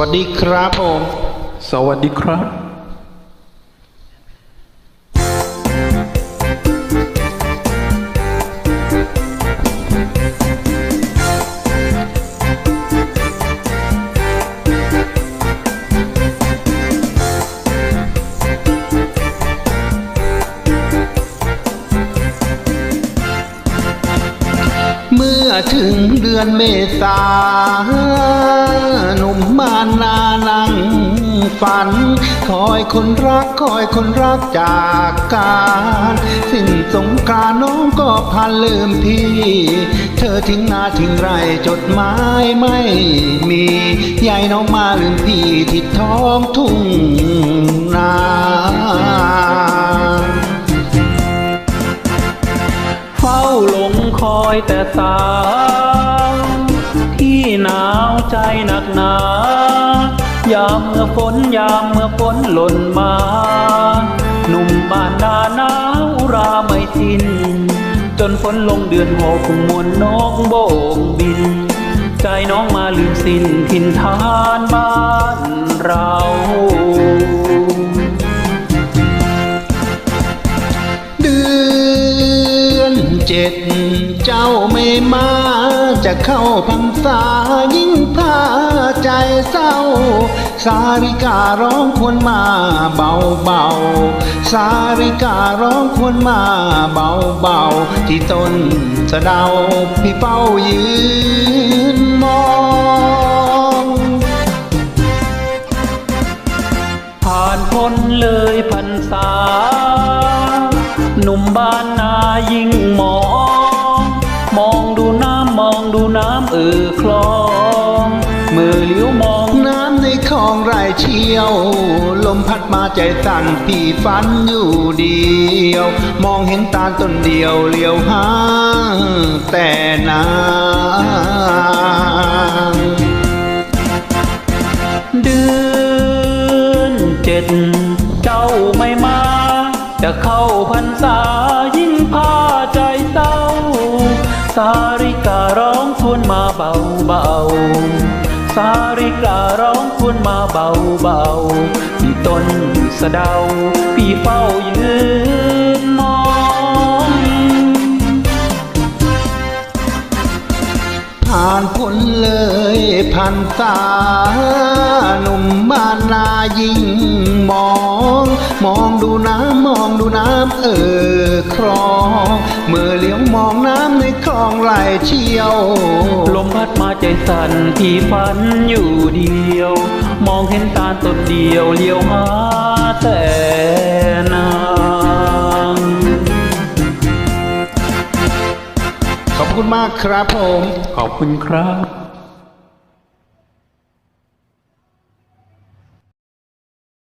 วัสดีครับผม สวัสดีครับ เมื่อถึงเดือนเมษาหนุ่มมานานังฝัน คอยคนรักคอยคนรักจากการสิ้นสงกรานน้องก็พันลืมพี่ เธอทิ้งนาทิ้งไรจดหมายไม่มียายน้องมาลืมพี่ที่ท้องทุ่งนาเฝ้าหลงคอยแต่สา หนาวใจหนักหนายามเมื่อฝนยามเมื่อฝนหล่นมา หนุ่มบ้านนาหนาวราไม่สิ้นจนฝนลงเดือนหกมวนนกโบกบิน ใจน้องมาลืมสิ้นถิ่นฐานบ้านเรา เจ็ดเจ้าไม่มาจะเข้าพรรษายิ่งพาใจเศร้า สาริการ้องควรมาเบาเบาสาริการ้องควรมาเบาเบาที่ต้นสะเดาพี่เฝ้ายืน น้ำเออคลองเมื่อเลี้ยวมองน้ำในคลองไรเชี่ยว ลมพัดมาใจสั่นพี่ฝันอยู่เดียว มองเห็นตาต้นเดียวเลี้ยวหาแต่นางเดือนเจ็ดเจ้าไม่มา จะเข้าพรรษายิ่งพาใจเศร้า สาริการ้อ วรมาเบาเบาสาริการ้องควรมาเบาเบาๆที่ต้นสะเดาพี่เฝ้ายืนานพ้นเลยพันตาหนุ่มบ้านนายิ่งมอง มองดูน้ำมองดูน้ำเออคลองเมื่อเลี้ยวมองน้ำในคลองไหลเชี่ยว ลมพัดมาใจสั่นที่ฝันอยู่เดียว มองเห็นตาลต้นเดียวเลี้ยวหาแต่ มากครับผม ขอบคุณครับ